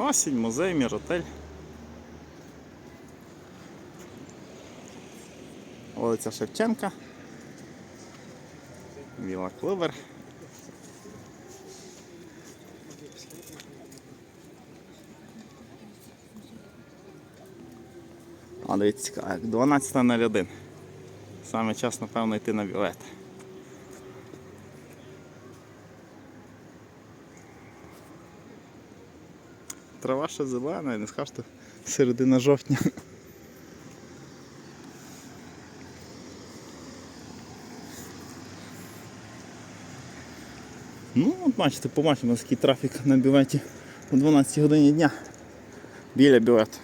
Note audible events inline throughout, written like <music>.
Осінь, музей, міротель. Вулиця Шевченка. Віла Клевер. А дивіться, цікаво, як 12.01. Саме час, напевно, йти на білет. Трава ще зелена, і не скажете середина жовтня. Ну, от бачите, побачимо, який трафік на бюветі о 12 годині дня. Біля бювету.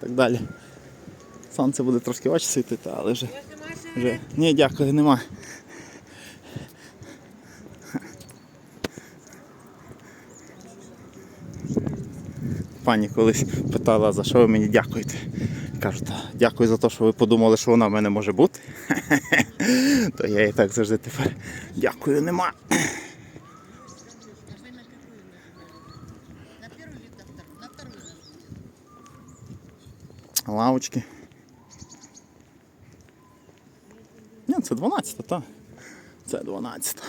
Так далі. Сонце буде трошки очі світити, але вже. вже... Ні, дякую, немає. Пані колись питала, за що ви мені дякуєте. Кажу, «Та дякую за те, що ви подумали, що вона в мене може бути. <laughs> То я і так завжди тепер дякую, нема. Лавочки. Ні, це 12, так. Це 12.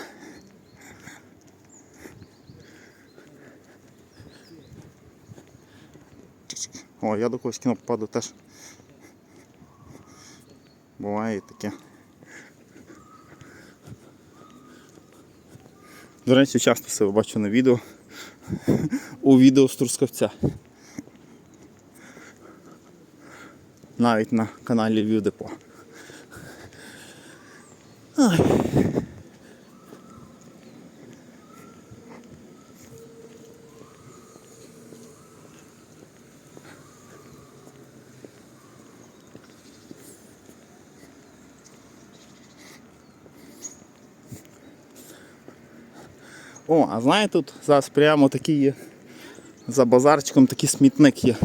О, я до когось кіно попаду теж. Буває таке. До речі, часто себе бачу на відео. У відео з Трускавця. навіть на каналі Львів Депо. Ай. О, а знаєте, тут зараз прямо такий є за базарчиком такий смітник є.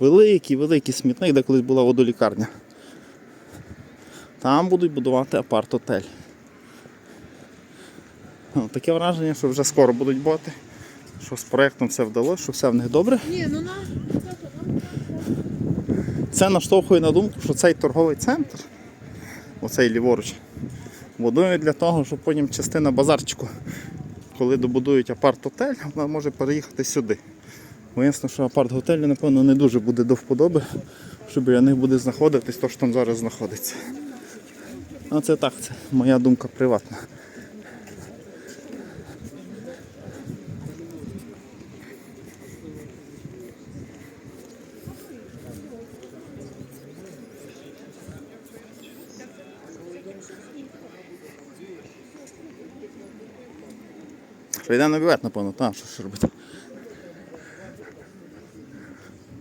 Великий, великий смітник, де колись була водолікарня. Там будуть будувати апарт-отель. Ну, Таке враження, що вже скоро будуть боти, що з проєктом все вдалося, що все в них добре. Не, ну на. Це наштовхує на думку, що цей торговий центр, оцей ліворуч, будують для того, щоб потім частина базарчику, коли добудують апарт-отель, вона може переїхати сюди. Бо ясно, що апарт-готелю, напевно, не дуже буде до вподоби, що біля них буде знаходитись то, що там зараз знаходиться. А це так, це моя думка приватна. Йде на бювет, напевно, так, що ж робити.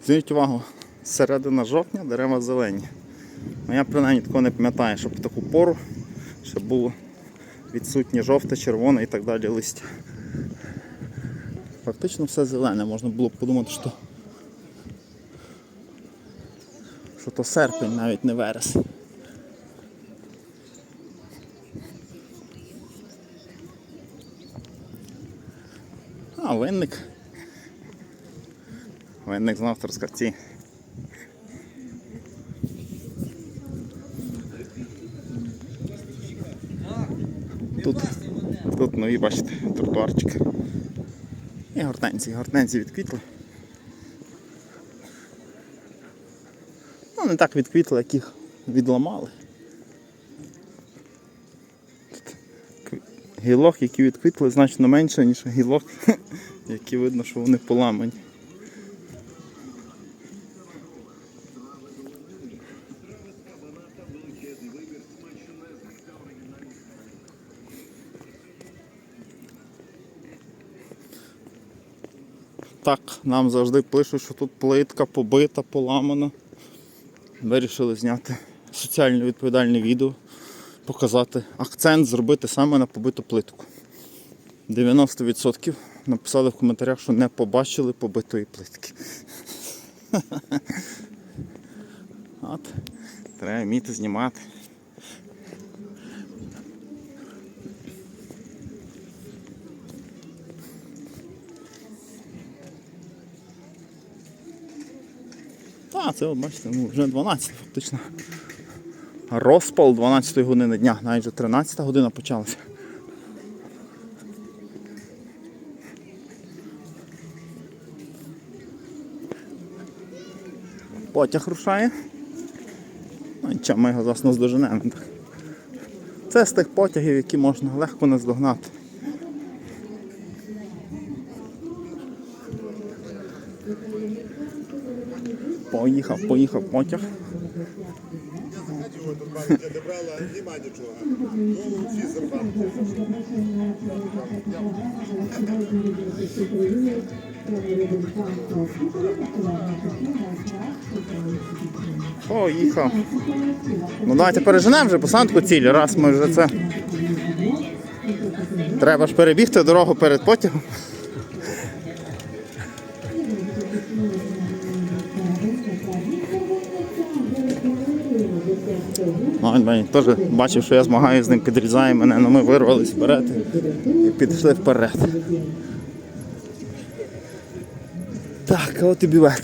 Зверніть увагу, середина жовтня дерева зелені. Ну, я принаймні такого не пам'ятаю, щоб в таку пору ще було відсутнє жовте, червоне і так далі листя. Фактично все зелене, можна було б подумати, що, що то серпень, навіть не верес. А, винник. Винник знов в Трускавці. Тут, тут нові, бачите, тротуарчики. І гортензії. Гортензії відквітли. Ну, не так відквітли, як їх відламали. Тут Гілок, які відквітли, значно менше, ніж гілок, <laughs> які видно, що вони поламані. Так, нам завжди пишуть, що тут плитка побита, поламана. Вирішили зняти соціально відповідальне відео, показати акцент, зробити саме на побиту плитку. 90% написали в коментарях, що не побачили побитої плитки. <laughs> От, треба вміти знімати. Так, це от бачите, ну, вже 12 фактично. Розпал 12 години дня, навіть вже 13 година почалася. Потяг рушає. Ну, нічого, ми його зараз наздоженемо. Це з тих потягів, які можна легко наздогнати. Поїхав, поїхав потяг. Поїхав. Ну давайте переженемо вже посадку цілі, раз ми вже це. Треба ж перебігти дорогу перед потягом. Ну, він мені теж бачив, що я змагаюся з ним, підрізає мене, але ми вирвались вперед і підійшли вперед. Так, от і бівет.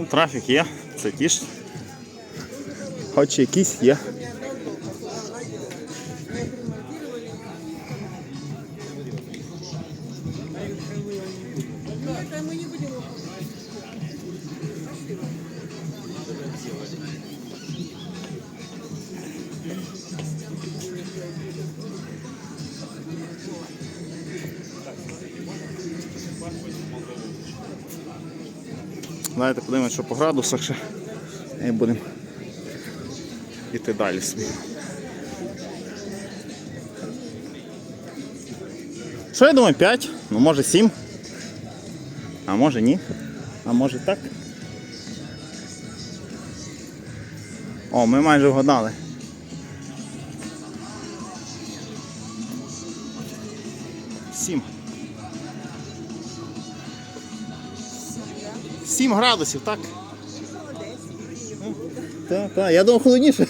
Ну, трафік є, це тіш. Хоч якийсь є. Давайте подивимось, що по градусах ще. І будемо йти далі собі. Що я думаю, 5, ну може 7. А може ні. А може так. О, ми майже вгадали. Сім. 7 градусів, так? Так, так, я думав холодніше.